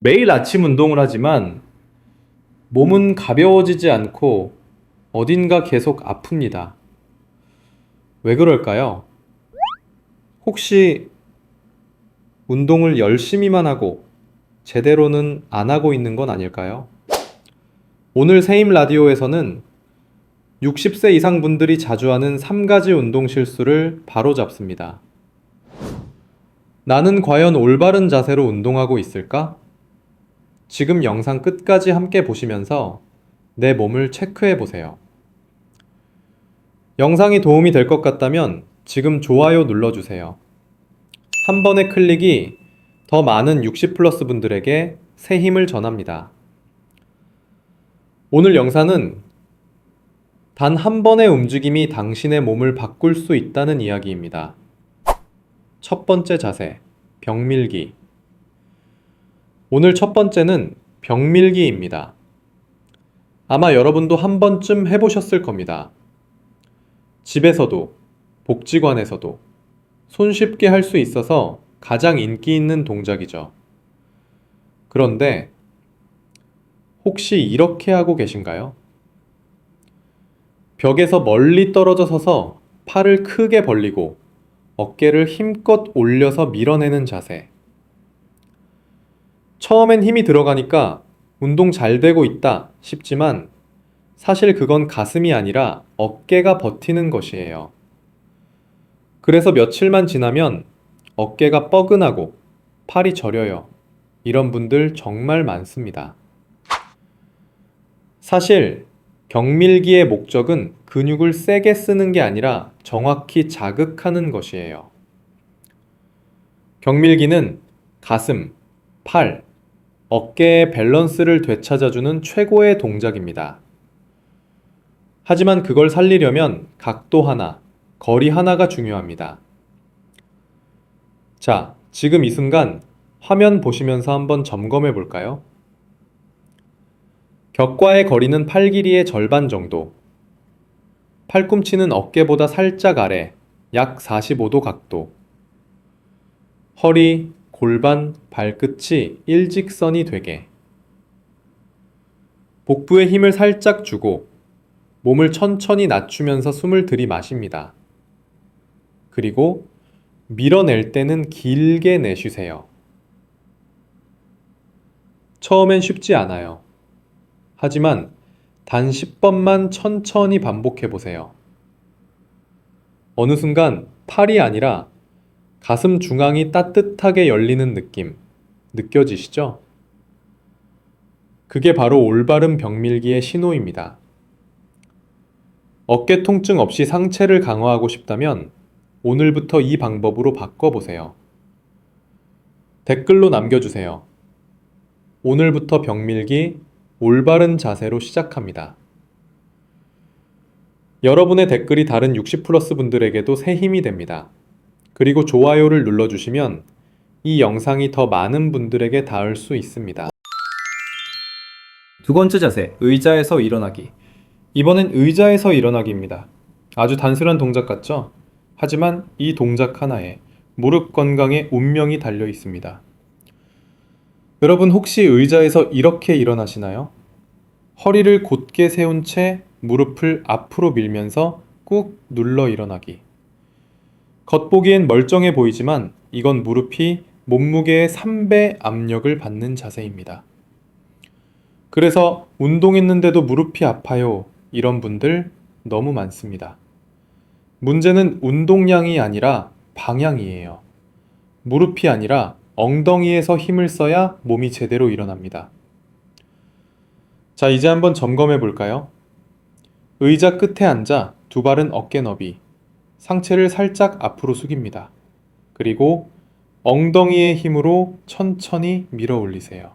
매일 아침 운동을 하지만 몸은 가벼워지지 않고 어딘가 계속 아픕니다. 왜 그럴까요? 혹시 운동을 열심히만 하고 제대로는 안 하고 있는 건 아닐까요? 오늘 세임 라디오에서는 60세 이상 분들이 자주 하는 3가지 운동 실수를 바로 잡습니다. 나는 과연 올바른 자세로 운동하고 있을까? 지금 영상 끝까지 함께 보시면서 내 몸을 체크해 보세요. 영상이 도움이 될 것 같다면 지금 좋아요 눌러주세요. 한 번의 클릭이 더 많은 60 플러스 분들에게 새 힘을 전합니다. 오늘 영상은 단 한 번의 움직임이 당신의 몸을 바꿀 수 있다는 이야기입니다. 첫 번째 자세, 병밀기. 오늘 첫 번째는 병밀기입니다. 아마 여러분도 한 번쯤 해보셨을 겁니다. 집에서도, 복지관에서도 손쉽게 할 수 있어서 가장 인기 있는 동작이죠. 그런데 혹시 이렇게 하고 계신가요? 벽에서 멀리 떨어져 서서 팔을 크게 벌리고 어깨를 힘껏 올려서 밀어내는 자세. 처음엔 힘이 들어가니까 운동 잘 되고 있다 싶지만 사실 그건 가슴이 아니라 어깨가 버티는 것이에요. 그래서 며칠만 지나면 어깨가 뻐근하고 팔이 저려요. 이런 분들 정말 많습니다. 사실 경밀기의 목적은 근육을 세게 쓰는 게 아니라 정확히 자극하는 것이에요. 경밀기는 가슴, 팔, 어깨의 밸런스를 되찾아주는 최고의 동작입니다. 하지만 그걸 살리려면 각도 하나, 거리 하나가 중요합니다. 자, 지금 이 순간 화면 보시면서 한번 점검해 볼까요? 벽과의 거리는 팔 길이의 절반 정도. 팔꿈치는 어깨보다 살짝 아래, 약 45도 각도. 허리, 골반, 발끝이 일직선이 되게. 복부에 힘을 살짝 주고 몸을 천천히 낮추면서 숨을 들이마십니다. 그리고 밀어낼 때는 길게 내쉬세요. 처음엔 쉽지 않아요. 하지만 단 10번만 천천히 반복해 보세요. 어느 순간 팔이 아니라 가슴 중앙이 따뜻하게 열리는 느낌 느껴지시죠? 그게 바로 올바른 병밀기의 신호입니다. 어깨 통증 없이 상체를 강화하고 싶다면 오늘부터 이 방법으로 바꿔보세요. 댓글로 남겨주세요. 오늘부터 병밀기 올바른 자세로 시작합니다. 여러분의 댓글이 다른 60 플러스 분들에게도 새 힘이 됩니다. 그리고 좋아요를 눌러주시면 이 영상이 더 많은 분들에게 닿을 수 있습니다. 두 번째 자세, 의자에서 일어나기. 이번엔 의자에서 일어나기입니다. 아주 단순한 동작 같죠? 하지만 이 동작 하나에 무릎 건강에 운명이 달려 있습니다. 여러분 혹시 의자에서 이렇게 일어나시나요? 허리를 곧게 세운 채 무릎을 앞으로 밀면서 꾹 눌러 일어나기. 겉보기엔 멀쩡해 보이지만 이건 무릎이 몸무게의 3배 압력을 받는 자세입니다. 그래서 운동했는데도 무릎이 아파요. 이런 분들 너무 많습니다. 문제는 운동량이 아니라 방향이에요. 무릎이 아니라 엉덩이에서 힘을 써야 몸이 제대로 일어납니다. 자, 이제 한번 점검해 볼까요? 의자 끝에 앉아 두 발은 어깨 너비, 상체를 살짝 앞으로 숙입니다. 그리고 엉덩이의 힘으로 천천히 밀어 올리세요.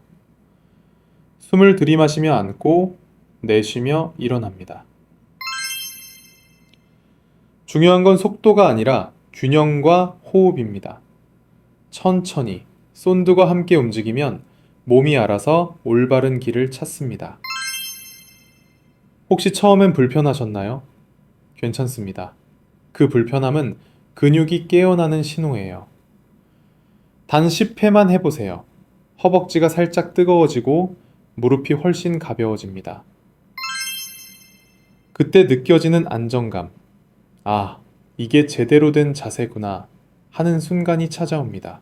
숨을 들이마시며 앉고 내쉬며 일어납니다. 중요한 건 속도가 아니라 균형과 호흡입니다. 천천히 쏜드과 함께 움직이면 몸이 알아서 올바른 길을 찾습니다. 혹시 처음엔 불편하셨나요? 괜찮습니다. 그 불편함은 근육이 깨어나는 신호예요. 단 10회만 해보세요. 허벅지가 살짝 뜨거워지고 무릎이 훨씬 가벼워집니다. 그때 느껴지는 안정감. 아, 이게 제대로 된 자세구나 하는 순간이 찾아옵니다.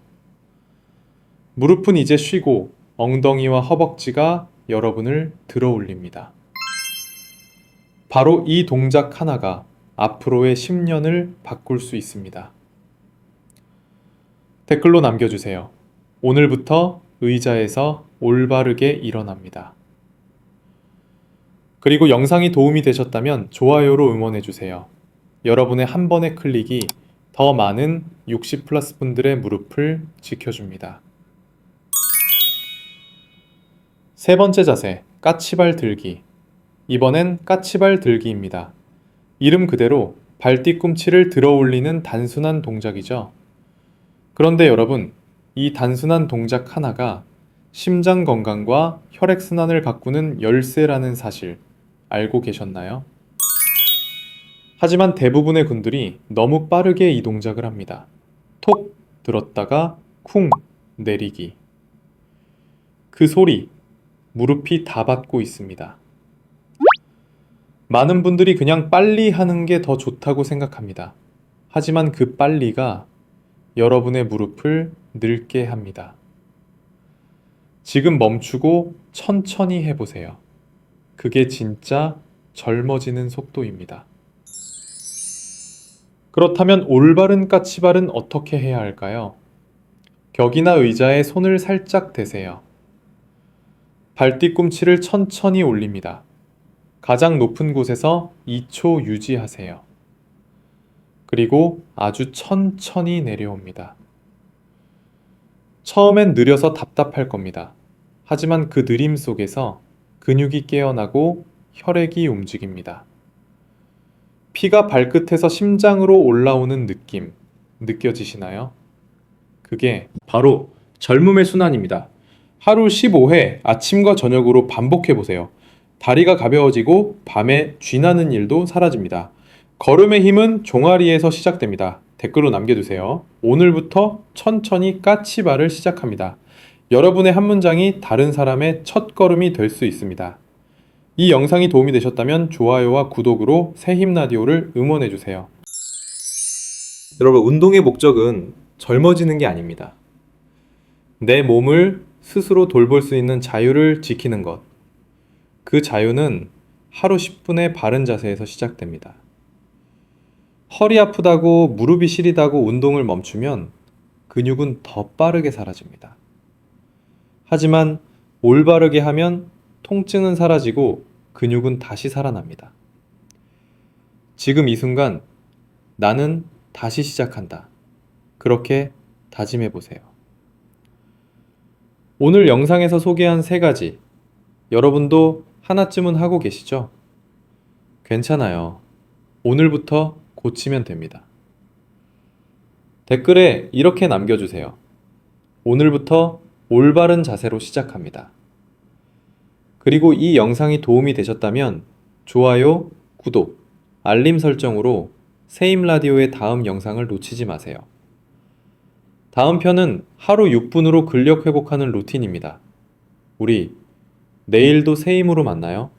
무릎은 이제 쉬고 엉덩이와 허벅지가 여러분을 들어 올립니다. 바로 이 동작 하나가 앞으로의 10년을 바꿀 수 있습니다. 댓글로 남겨주세요. 오늘부터 의자에서 올바르게 일어납니다. 그리고 영상이 도움이 되셨다면 좋아요로 응원해주세요. 여러분의 한 번의 클릭이 더 많은 60 플러스 분들의 무릎을 지켜줍니다. 세 번째 자세, 까치발 들기. 이번엔 까치발 들기입니다. 이름 그대로 발 뒤꿈치를 들어 올리는 단순한 동작이죠. 그런데 여러분, 이 단순한 동작 하나가 심장 건강과 혈액순환을 바꾸는 열쇠라는 사실 알고 계셨나요? 하지만 대부분의 군들이 너무 빠르게 이 동작을 합니다. 톡 들었다가 쿵 내리기. 그 소리, 무릎이 다 받고 있습니다. 많은 분들이 그냥 빨리 하는 게 더 좋다고 생각합니다. 하지만 그 빨리가 여러분의 무릎을 늙게 합니다. 지금 멈추고 천천히 해보세요. 그게 진짜 젊어지는 속도입니다. 그렇다면 올바른 까치발은 어떻게 해야 할까요? 벽이나 의자에 손을 살짝 대세요. 발 뒤꿈치를 천천히 올립니다. 가장 높은 곳에서 2초 유지하세요. 그리고 아주 천천히 내려옵니다. 처음엔 느려서 답답할 겁니다. 하지만 그 느림 속에서 근육이 깨어나고 혈액이 움직입니다. 피가 발끝에서 심장으로 올라오는 느낌 느껴지시나요? 그게 바로 젊음의 순환입니다. 하루 15회 아침과 저녁으로 반복해 보세요. 다리가 가벼워지고 밤에 쥐나는 일도 사라집니다. 걸음의 힘은 종아리에서 시작됩니다. 댓글로 남겨주세요. 오늘부터 천천히 까치발을 시작합니다. 여러분의 한 문장이 다른 사람의 첫 걸음이 될 수 있습니다. 이 영상이 도움이 되셨다면 좋아요와 구독으로 새힘 라디오를 응원해 주세요. 여러분 운동의 목적은 젊어지는 게 아닙니다. 내 몸을 스스로 돌볼 수 있는 자유를 지키는 것. 그 자유는 하루 10분의 바른 자세에서 시작됩니다. 허리 아프다고 무릎이 시리다고 운동을 멈추면 근육은 더 빠르게 사라집니다. 하지만 올바르게 하면 통증은 사라지고 근육은 다시 살아납니다. 지금 이 순간 나는 다시 시작한다. 그렇게 다짐해 보세요. 오늘 영상에서 소개한 세 가지 여러분도 하나쯤은 하고 계시죠? 괜찮아요. 오늘부터 고치면 됩니다. 댓글에 이렇게 남겨주세요. 오늘부터 올바른 자세로 시작합니다. 그리고 이 영상이 도움이 되셨다면 좋아요, 구독, 알림 설정으로 세임 라디오의 다음 영상을 놓치지 마세요. 다음 편은 하루 6분으로 근력 회복하는 루틴입니다. 우리 내일도 세임으로 만나요.